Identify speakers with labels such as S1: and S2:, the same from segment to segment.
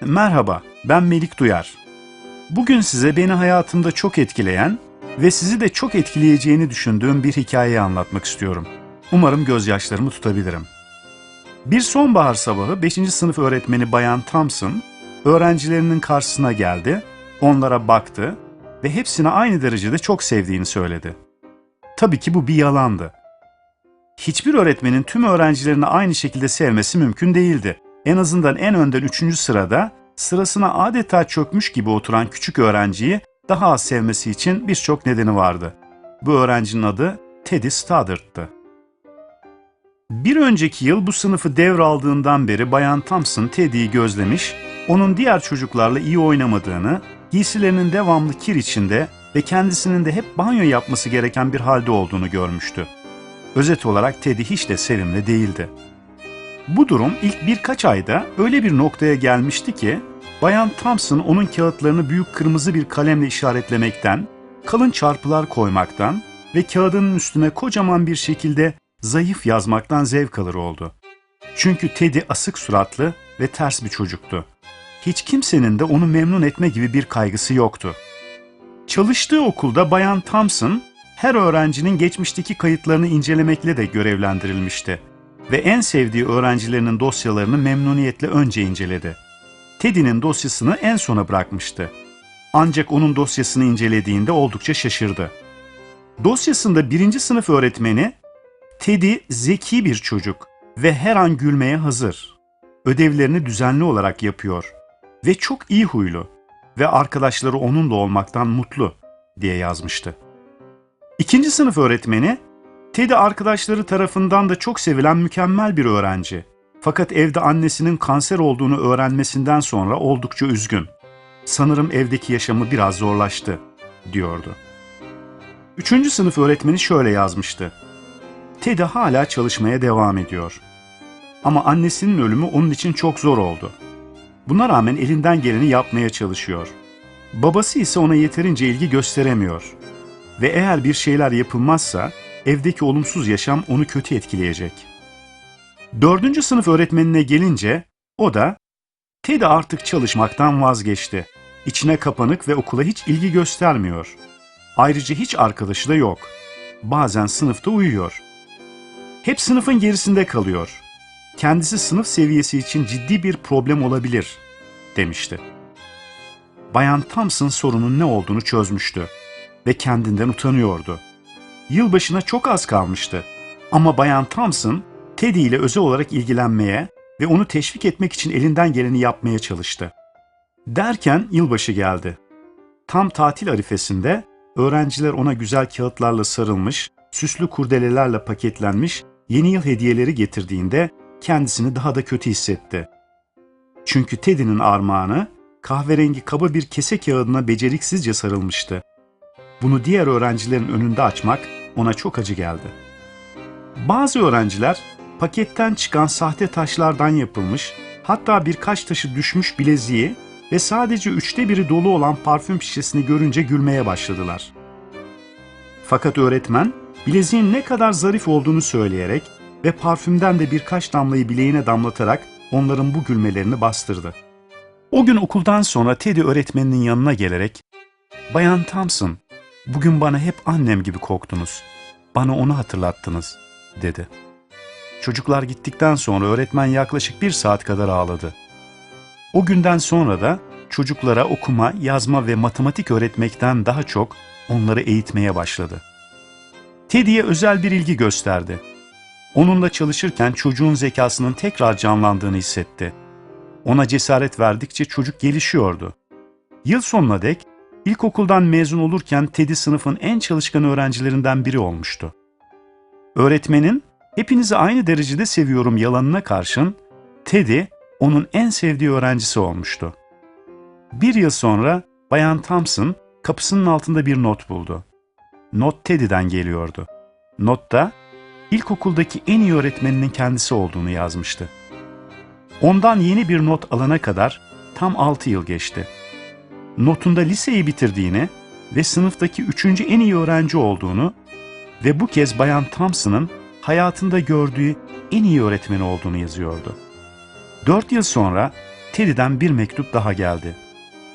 S1: Merhaba, ben Melik Duyar. Bugün size beni hayatımda çok etkileyen ve sizi de çok etkileyeceğini düşündüğüm bir hikayeyi anlatmak istiyorum. Umarım gözyaşlarımı tutabilirim. Bir sonbahar sabahı 5. sınıf öğretmeni Bayan Thompson, öğrencilerinin karşısına geldi, onlara baktı ve hepsine aynı derecede çok sevdiğini söyledi. Tabii ki bu bir yalandı. Hiçbir öğretmenin tüm öğrencilerini aynı şekilde sevmesi mümkün değildi. En azından en önden üçüncü sırada sırasına adeta çökmüş gibi oturan küçük öğrenciyi daha az sevmesi için birçok nedeni vardı. Bu öğrencinin adı Teddy Stoddard'tı. Bir önceki yıl bu sınıfı devraldığından beri Bayan Thompson Teddy'yi gözlemiş, onun diğer çocuklarla iyi oynamadığını, giysilerinin devamlı kir içinde ve kendisinin de hep banyo yapması gereken bir halde olduğunu görmüştü. Özet olarak Teddy hiç de sevimli değildi. Bu durum ilk birkaç ayda öyle bir noktaya gelmişti ki Bayan Thompson onun kağıtlarını büyük kırmızı bir kalemle işaretlemekten, kalın çarpılar koymaktan ve kağıdının üstüne kocaman bir şekilde zayıf yazmaktan zevk alır oldu. Çünkü Teddy asık suratlı ve ters bir çocuktu. Hiç kimsenin de onu memnun etme gibi bir kaygısı yoktu. Çalıştığı okulda Bayan Thompson her öğrencinin geçmişteki kayıtlarını incelemekle de görevlendirilmişti ve en sevdiği öğrencilerinin dosyalarını memnuniyetle önce inceledi. Teddy'nin dosyasını en sona bırakmıştı. Ancak onun dosyasını incelediğinde oldukça şaşırdı. Dosyasında birinci sınıf öğretmeni, Teddy zeki bir çocuk ve her an gülmeye hazır. Ödevlerini düzenli olarak yapıyor ve çok iyi huylu ve arkadaşları onunla olmaktan mutlu diye yazmıştı. İkinci sınıf öğretmeni, Teddy arkadaşları tarafından da çok sevilen mükemmel bir öğrenci. Fakat evde annesinin kanser olduğunu öğrenmesinden sonra oldukça üzgün. Sanırım evdeki yaşamı biraz zorlaştı, diyordu. Üçüncü sınıf öğretmeni şöyle yazmıştı. Teddy hala çalışmaya devam ediyor. Ama annesinin ölümü onun için çok zor oldu. Buna rağmen elinden geleni yapmaya çalışıyor. Babası ise ona yeterince ilgi gösteremiyor. Ve eğer bir şeyler yapılmazsa evdeki olumsuz yaşam onu kötü etkileyecek. Dördüncü sınıf öğretmenine gelince o da Teddy artık çalışmaktan vazgeçti. İçine kapanık ve okula hiç ilgi göstermiyor. Ayrıca hiç arkadaşı da yok. Bazen sınıfta uyuyor. Hep sınıfın gerisinde kalıyor. Kendisi sınıf seviyesi için ciddi bir problem olabilir, demişti. Bayan Thompson sorunun ne olduğunu çözmüştü ve kendinden utanıyordu. Yılbaşına çok az kalmıştı. Ama Bayan Thompson, Teddy ile özel olarak ilgilenmeye ve onu teşvik etmek için elinden geleni yapmaya çalıştı. Derken yılbaşı geldi. Tam tatil arifesinde öğrenciler ona güzel kağıtlarla sarılmış, süslü kurdelelerle paketlenmiş yeni yıl hediyeleri getirdiğinde kendisini daha da kötü hissetti. Çünkü Teddy'nin armağanı kahverengi kaba bir kese kağıdına beceriksizce sarılmıştı. Bunu diğer öğrencilerin önünde açmak ona çok acı geldi. Bazı öğrenciler paketten çıkan sahte taşlardan yapılmış, hatta birkaç taşı düşmüş bileziği ve sadece üçte biri dolu olan parfüm şişesini görünce gülmeye başladılar. Fakat öğretmen bileziğin ne kadar zarif olduğunu söyleyerek ve parfümden de birkaç damlayı bileğine damlatarak onların bu gülmelerini bastırdı. O gün okuldan sonra Teddy öğretmeninin yanına gelerek ''Bayan Thompson, bugün bana hep annem gibi koktunuz. Bana onu hatırlattınız.'' dedi. Çocuklar gittikten sonra öğretmen yaklaşık bir saat kadar ağladı. O günden sonra da çocuklara okuma, yazma ve matematik öğretmekten daha çok onları eğitmeye başladı. Teddy'ye özel bir ilgi gösterdi. Onunla çalışırken çocuğun zekasının tekrar canlandığını hissetti. Ona cesaret verdikçe çocuk gelişiyordu. Yıl sonuna dek ilkokuldan mezun olurken Teddy sınıfın en çalışkan öğrencilerinden biri olmuştu. Öğretmenin hepinizi aynı derecede seviyorum yalanına karşın Teddy onun en sevdiği öğrencisi olmuştu. Bir yıl sonra Bayan Thompson kapısının altında bir not buldu. Not Teddy'den geliyordu. Notta ilkokuldaki en iyi öğretmeninin kendisi olduğunu yazmıştı. Ondan yeni bir not alana kadar tam 6 yıl geçti. Notunda liseyi bitirdiğini ve sınıftaki üçüncü en iyi öğrenci olduğunu ve bu kez Bayan Thompson'ın hayatında gördüğü en iyi öğretmeni olduğunu yazıyordu. Dört yıl sonra Teddy'den bir mektup daha geldi.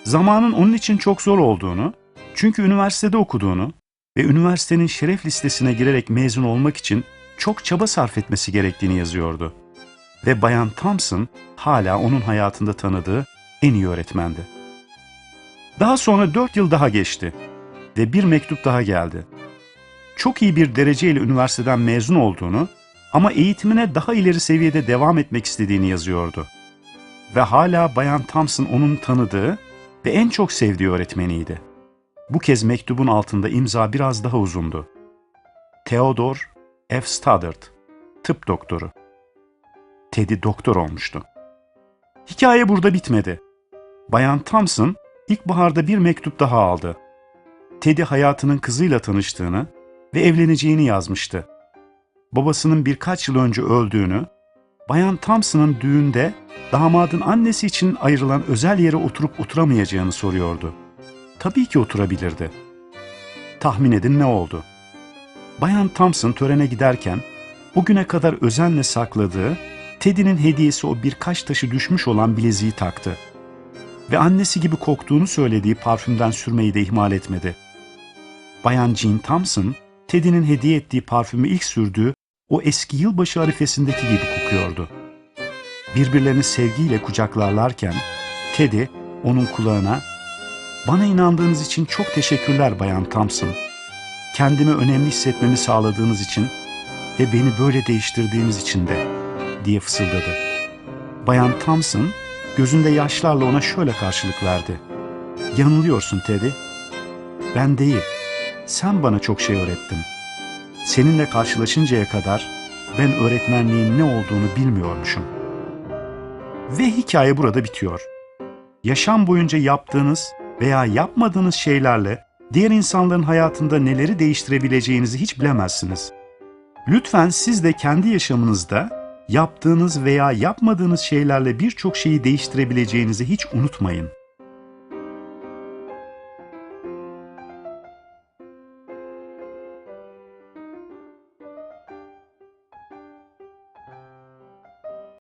S1: Zamanın onun için çok zor olduğunu, çünkü üniversitede okuduğunu ve üniversitenin şeref listesine girerek mezun olmak için çok çaba sarf etmesi gerektiğini yazıyordu. Ve Bayan Thompson hala onun hayatında tanıdığı en iyi öğretmendi. Daha sonra dört yıl daha geçti ve bir mektup daha geldi. Çok iyi bir dereceyle üniversiteden mezun olduğunu ama eğitimine daha ileri seviyede devam etmek istediğini yazıyordu. Ve hala Bayan Thompson onun tanıdığı ve en çok sevdiği öğretmeniydi. Bu kez mektubun altında imza biraz daha uzundu. Theodore F. Stoddard, tıp doktoru. Teddy doktor olmuştu. Hikaye burada bitmedi. Bayan Thompson ilkbaharda bir mektup daha aldı. Teddy hayatının kızıyla tanıştığını ve evleneceğini yazmıştı. Babasının birkaç yıl önce öldüğünü, Bayan Thompson'ın düğünde damadın annesi için ayrılan özel yere oturup oturamayacağını soruyordu. Tabii ki oturabilirdi. Tahmin edin ne oldu? Bayan Thompson törene giderken o güne kadar özenle sakladığı Teddy'nin hediyesi o birkaç taşı düşmüş olan bileziği taktı. Ve annesi gibi koktuğunu söylediği parfümden sürmeyi de ihmal etmedi. Bayan Jean Thompson, Teddy'nin hediye ettiği parfümü ilk sürdüğü o eski yılbaşı arifesindeki gibi kokuyordu. Birbirlerini sevgiyle kucaklarlarken Teddy onun kulağına ''Bana inandığınız için çok teşekkürler Bayan Thompson. Kendimi önemli hissetmemi sağladığınız için ve beni böyle değiştirdiğiniz için de.'' diye fısıldadı. Bayan Thompson gözünde yaşlarla ona şöyle karşılık verdi. ''Yanılıyorsun Teddy. Ben değil, sen bana çok şey öğrettin. Seninle karşılaşıncaya kadar ben öğretmenliğin ne olduğunu bilmiyormuşum. Ve hikaye burada bitiyor. Yaşam boyunca yaptığınız veya yapmadığınız şeylerle diğer insanların hayatında neleri değiştirebileceğinizi hiç bilemezsiniz. Lütfen siz de kendi yaşamınızda yaptığınız veya yapmadığınız şeylerle birçok şeyi değiştirebileceğinizi hiç unutmayın.